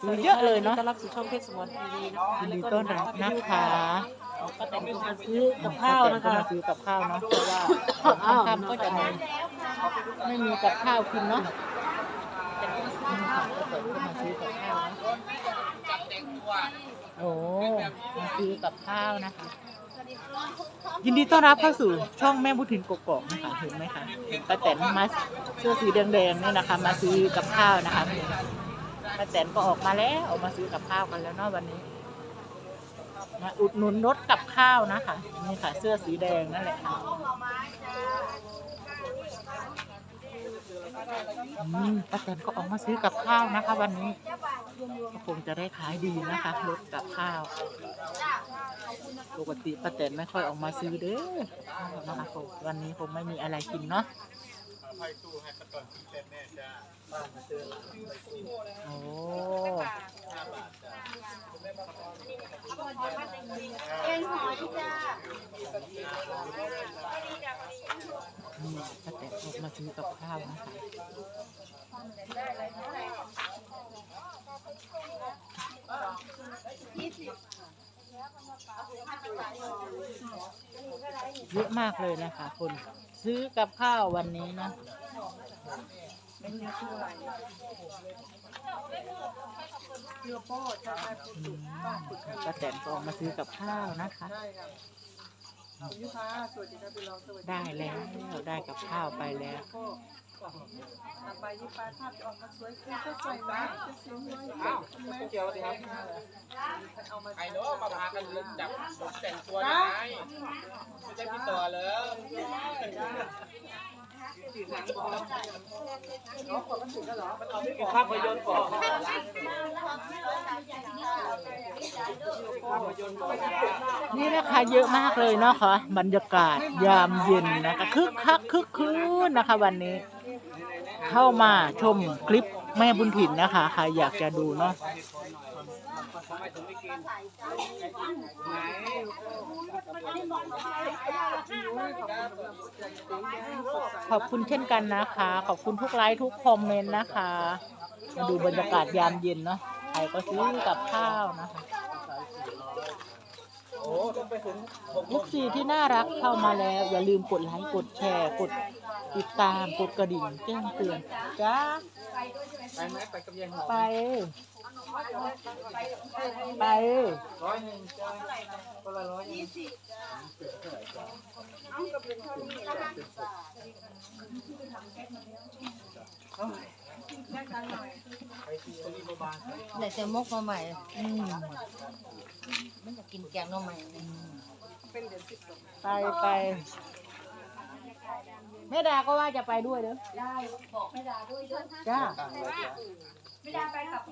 ซื้อเยอะเลยเนาะต้อนรับสู่ช่องเพชรสมรทีวีนะคะยินดีต้อนรับนะคะก็แต่งตัวมาซื้อกับข้าวนะคะมาซื้อกับข้าวเนาะเพราะว่าค่ำๆก็จะไม่ไม่มีกับข้าวกินเนาะนี่ค่ะก็เปิดขึ้นมาซื้อกับข้าวนะโอ้มาซื้อกับข้าวนะคะ ยินดีต้อนรับเข้าสู่ช่องแม่บุญถินกกอกนะคะเห็นไหมคะเห็นป้าแตนมาเสื้อสีแดงๆเนี่ยนะคะ มาซื้อกับข้าวนะคะ ป้าแตนก็ออกมาแล้วออกมาซื้อกับข้าวกันแล้วเนาะวันนี้ มาอุดหนุนรถกับข้าวนะคะนี่ค่ะ เสื้อสีแดงนั่นแหละป้าแตนก็ออกมาซื้อกับข้าวนะคะ วันนี้คงจะได้ขายดีนะคะรถกับข้าวปกติป้าแตนไม่ค่อยออกมาซื้อเด้อนะคะวันนี้คงไม่มีอะไรกินเนาะโอ้นี่ป้าแตนออกมา ซื้อกับข้าวนะคะเยอะมากเลยนะคะคนซื้อกับข้าววันนี้นะอืมป้าแตนก็มาซื้อกับข้าวนะคะ ได้แล้วได้กับข้าวไปแล้วไปยี่ปลาภาพจะออกมาสวยคือก็ใส่ไว้จะสวยเลยเกี่ยวสิครับไอ้โน้มาพากันจับแต่งตัวยังไงไม่ใช่พี่ต่อเลยภาพยนตร์ก่อนภาพยนตร์ก่อน นี่นะคะเยอะมากเลยเนาะค่ะบรรยากาศยามเย็นนะคะคึกคักคึกคืนนะคะ วันนี้ เข้ามาชมคลิปแม่บุญถิ่นนะคะใครอยากจะดูเนาะขอบคุณเช่นกันนะคะ ขอบคุณทุกไลค์ทุกคอมเมนต์นะคะ มาดูบรรยากาศยามเย็นเนาะใครก็ซื้อกับข้าวนะคะ โอ้ต้องไปถึงหกโม ลูกซีที่น่ารักเข้ามาแล้ว อย่าลืมกดไลค์กดแชร์กดติดตามกดกระดิ่งแจ้งเตือนจ้าไปไหมไปกับยายหอมไป ไปร้อยหนึ่งจ้าคนละร้อยหนึ่งแต่จะมกมาใหม่ มมันจะกินแกงหน่อใหม่ไปไปแม่ดาก็ว่าจะไปด้วยเด้อได้บอกไม่ได้ด้วยเด้อจ้าไม่ได้ไปกับ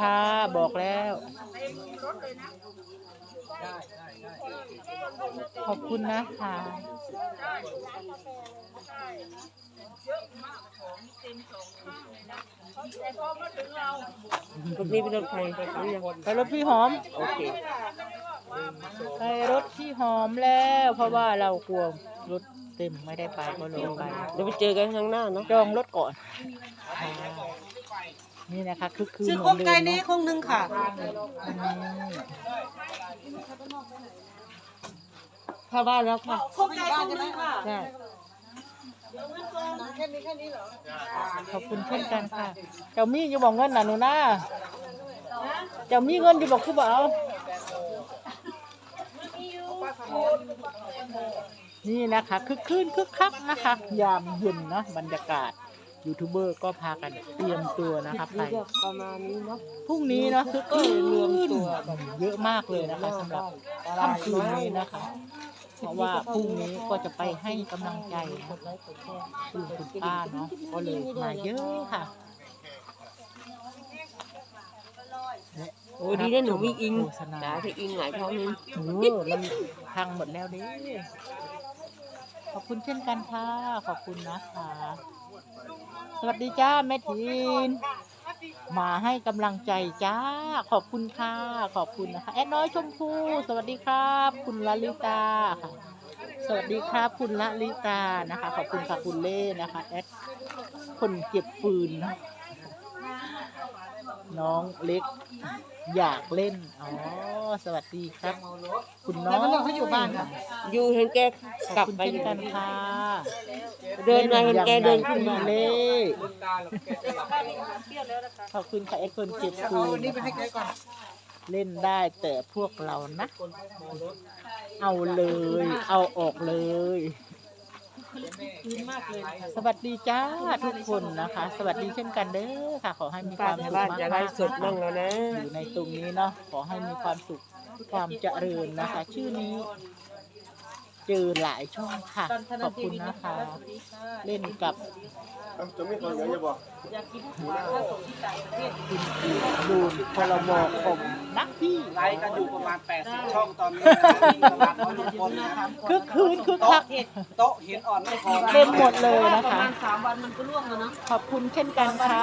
ค่ะบอกแล้วขอบคุณนะคะ รถนี้เป็นรถใครไปหรือยังไปรถพี่หอม โอเค ไปรถพี่หอมแล้ว เพราะว่าเรากลัวรถเต็มไม่ได้ไปก็เลยไป เดี๋ยวไปเจอกันข้างหน้าเนาะจองรถก่อนค่ะนี่นะคะคือคือซื้อเหโคมืรอนไก่เดิมนี้เนาะคงนึงค่ะอืมเข้าบ้านแล้วค่ะโคกไก่คงนึงค่ะ ขอบคุณเช่นกันค่ะ เจ้ามีอยู่บอกเงินน่ะหนูนะเจ้ามีเงินอยู่บอกคือบ่เอานี่นะคะคึกคืนคึกคักนะคะ ยามเย็นเนาะบรรยากาศยูทูบเบอร์ก็พากันเตรียมตัวนะคะไปนี่ก็ประมาณนี้เนาะพรุ่งนี้เนาะคึกคืนรวมตัวกันเยอะมากเลยนะคะสำหรับค่ำคืนนี้นะคะ เพราะว่าพรุ่งนี้ก็จะไปให้กำลังใจนะกดไลค์กดแชร์คุณคุณป้าเนาะก็เลยมาเยอะค่ะโอ้ดีนะหนูมีอิงโฆษณาจ๋าถ้าอิงหลายท้องนึงโอ้มันพังหมดแล้วเด้ขอบคุณเช่นกันค่ะ ขอบคุณนะคะ สวัสดีจ้าแม่ทีน มาให้กำลังใจจ้า ขอบคุณค่ะ ขอบคุณนะคะ แอดน้อยชมพูสวัสดีครับ คุณลลิตาค่ะ สวัสดีครับ คุณลลิตานะคะ ขอบคุณค่ะคุณเล่นะคะ แอดคนเก็บฟืนนะ น้องเล็กอยากเล่น อ๋อ สวัสดีครับ คุณน้องเขาอยู่บ้านค่ะอยู่เห็นแกขกอลับบคุณไปเช่นกันค่ะ เดินมาเห็นแกเดินขึ้นมาเล่ลืมตาหรอกแกจะหลับขอบคุณค่ะแอดคนเก็บฟืเอานวันนี้ไปให้แกก่อนเล่นได้แต่พวกเรานะ เอาเลย เอาออกเลย สวัสดีจ้าทุกคนนะคะ สวัสดีเช่นกันเด้อค่ะ ขอให้มีคป้าวามแถวสุขบ้านมากจะไล่สดบ้างแล้วนะๆอยู่ในตรงนี้เนาะขอให้มีความสุขความเจริญนะคะ ชื่อนี้ เจอหลายช่องค่ะ ขอบคุณนะคะ เล่นกับจะไม่คนเยอะจะบอกคุณอีดูนพลมคมนักพี่ไลฟ์กันอยู่ประมาณ80ช่องตอนนี้ประมาณร้อยคนนะครับคึกคืนคึกคักโต๊ะหินอ่อนไม่พอเล่นหมดเลยนะประคะมาณสามวันมันก็ล่วงแล้วเนาะขอบคุณเช่นกันค่ะ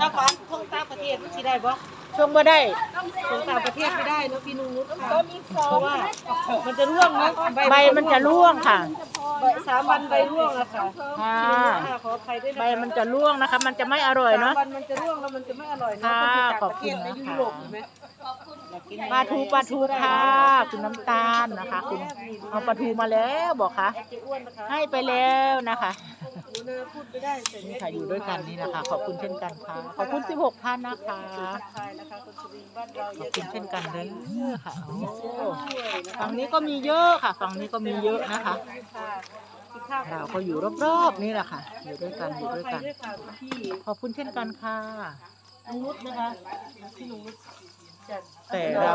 ถ้าฟันท่องต่างประเทศมันสิได้บ่ ช่วงบ่ได้ท่องต่างประเทศไม่ได้เนาะพี่นุ่งนุชค่ะเพราะว่ามันจะร่วงเนาะใบมันจะร่วงค่ะ ใบสามวันใบร่วงอะค่ะค่ะค่ะขออภัยด้วยนะใบมันจะร่วงนะคะ มันจะไม่อร่อยสามเนาะวันมันจะร่วงแล้วมันจะไม่อร่อยเนาะค่ะคนที่ต่างประเทศขอบคุณในนะคะยุโรปเห็นไหมปลาทูปลาทูค่ะ คุณน้ำตาลนะคะ คุณเอาปลาทูมาแล้วบอกค่ะเจ๊อ้วนนะคะให้ไปแล้วนะคะห นูนาพูดไม่ได้แต่นี่ค่ะอยู่ด้วยกันนี่นะคะขอบคุณเช่นกันค่ะขอบคุณ 16ท่านนะคะทายนะคะคนสุรินทร์บ้านเราขเยอบอะคุณเช่นกันเด้อค่ะโอ้ด้วยนะคะฝั่งนี้ก็มีเยอะค่ะฝั่งนี้ก็มีเยอะนะคะค่ะกินข้าวเราก็อยู่รอบๆนี่แหละค่ะ อยู่ด้วยกันอยู่ด้วยกันด้วยค่ะพี่ขอบคุณเช่นกันค่ะนุงนุชนะคะพี่นุงนุชจาก แต่เรา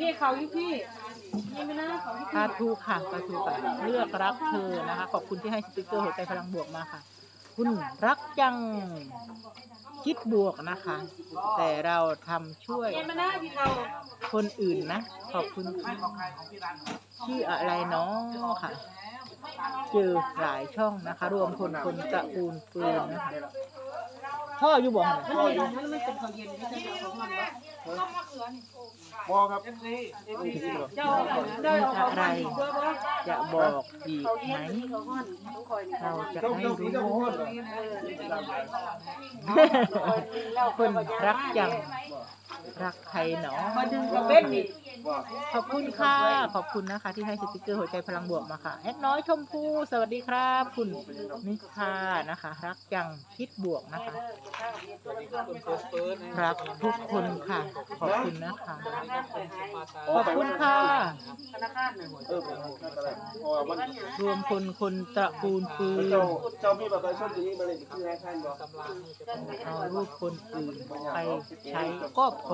นี่เขาอยู่พี่นี่ไม่น่าเขาอยู่ปลาทูค่ะปลาทูค่ะเลือกรักเธอนะคะ ขอบคุณที่ให้สติกเกอร์หัวใจพลังบวกมาค่ะ คุณรักจังคิดบวกนะคะ แต่เราทำช่วยนี่ไม่น่าพี่เขาคนอื่นนะ ขอบคุณค่ะชื่ออะไรเนาะค่ะ เจอหลายช่องนะคะ รวมคนคนตระกูลปืนนะคะ พ่ออยู่บ่หันมันเย็นมันไม่เป็นเขาเย็นไม่ใช่ของมันวะบอครับเจ้าเจ้าเอาเขามาอีกด้วยวะจะบอกอีกเขาไหเย็มนนี่เขาห้อนต้องคอยนี่เราจะต้องให้ต้องสีต้องรู้พูดคนรักจัง รักใครเนาะมาดึงกระเบ็ดนี่ขอบคุณค่ะ ขอบคุณนะคะ ที่ให้สติกเกอร์หัวใจพลังบวกมาค่ะ แอดน้อยชมพูสวัสดีครับ คุณนิชานะคะ รักจังคิดบวกนะคะ รักทุกคนค่ะ ขอบคุณนะคะ ขอบคุณค่ะธนาคารน่ะเออไม่เป็นไรเพราะว่ามันรวมคนคนตระกูลปืนเจ้าเจ้ามีบัตรประชาชนที่นี่มาเลยที่ธนาคารบอกเอารูปคนอื่นไปใช้ก็พอ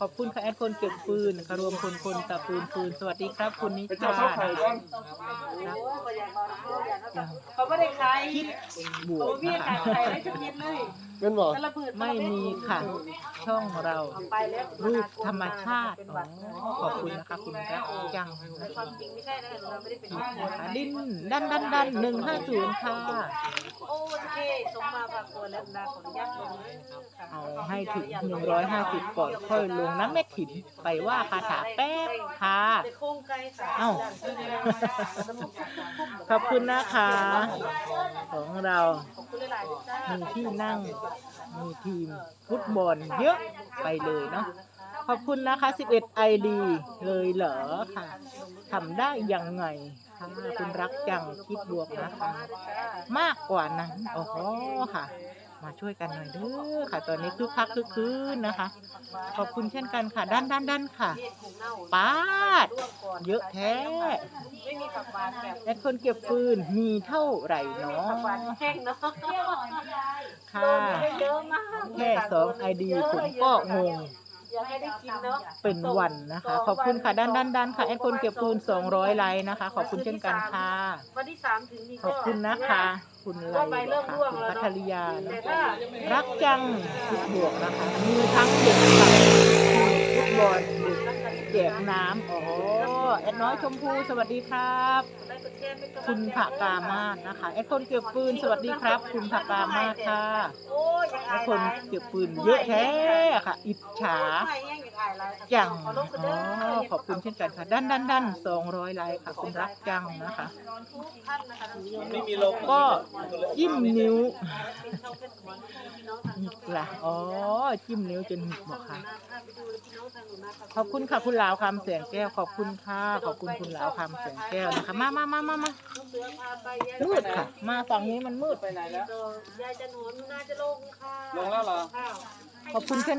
ขอบคุณค่ะแอดคนเก็บปืนค่ะรวมคนคนตระกูลปืน สวัสดีครับ คุณนิเป็นเจ้าชาเข้าไข่นะก่อนรักเขาไม่ได้ขายคิดบวโอ้กพี่นะขายคะขายได้ทุกเม็ดเลยเป็นบอกแต่ละผืนไม่มีค่ะ ช่องเราไปแล้วรูปธรรมชาติอ๋อขอบคุณนะคะคุณรักจังความจริงไม่ใช่นะเราไม่ได้เป็นนะคะดินดันดันดันหนึ่งห้าศูนย์ค่ะโอ้โอเคสมมาฝากตัวแล้วนาขออนุญาตลงเอาให้ถึงหนึ่งร้อยห้าสิบก่อนค่อยลงน้ำเม็ดถิ่นไปว่าคาถาแป๊บค่ะไปโค้งไกลค่ะเอ้าขอบคุณนะคะ ของเรา มีที่นั่ง มีทีมฟุตบอลเยอะไปเลยเนาะ ขอบคุณนะคะ 11 ID เลยเหรอค่ะทำได้ยังไงค่ะคุณรักจังคิดบวกนะคะ มากกว่านั้น โอ้โหค่ะ มาช่วยกันหน่อยเด้อค่ะ ตอนนี้คือคักคือคืนนะคะ ขอบคุณเช่นกันค่ะ ด้านด้านด้านค่ะปาด เยอะแท้ ไม่มีผักหวานแบบและคนเก็บฟืนมีเท่าไหร่เนาะผักหวานแห้งเนาะค่ะ เยอะมาก แค่สองไอดีผมก็งง อยากให้ได้กินเนาะเป็นวันนะคะ ขอบคุณค่ะด้านด้านด้านค่ะแอดคนเก็บฟืน200ไลค์นะคะ ขอบคุณเช่นกันค่ะ วันที่สามถึงนี่ขก็อบคุณนะคะ คุณไลค์นะคะคุณพัทริยานะแต่ถ้ารักจังคิดบวกนะคะมีทั้งเด็กกับทีมฟุตบอลเด็กแจกน้ำอ๋อ แอดน้อยชมพูสวัสดีครับ คุณผักกามาศนะคะแอดคนเก็บปืนสวัสดีครับ คุณผักกามาศค่ะแอดคนเก็บปืนเยอะแท้ค่ะ อิจฉาจังอ๋อขอบคุณเช่นกันค่ะด้านด้านด้านสองร้อยไลค์ค่ะคุณรักจังนะคะไม่มีลมก็จิ้มนิ้วหงิกละอ๋อจิ้มนิ้วจนหงิกบอกค่ะ ขอบคุณค่ะคุณลาวคำแสงแก้วขอบคุณค่ะขอบคุณคุณลาวคำแสงแก้วนะคะ มามามามามามืดค่ะ มาฝั่งนี้มันมืด ไปไหนแล้ว ยายจะหนุนน่าจะลงค่ะลงแล้วเหรอ ขอบคุณเช่น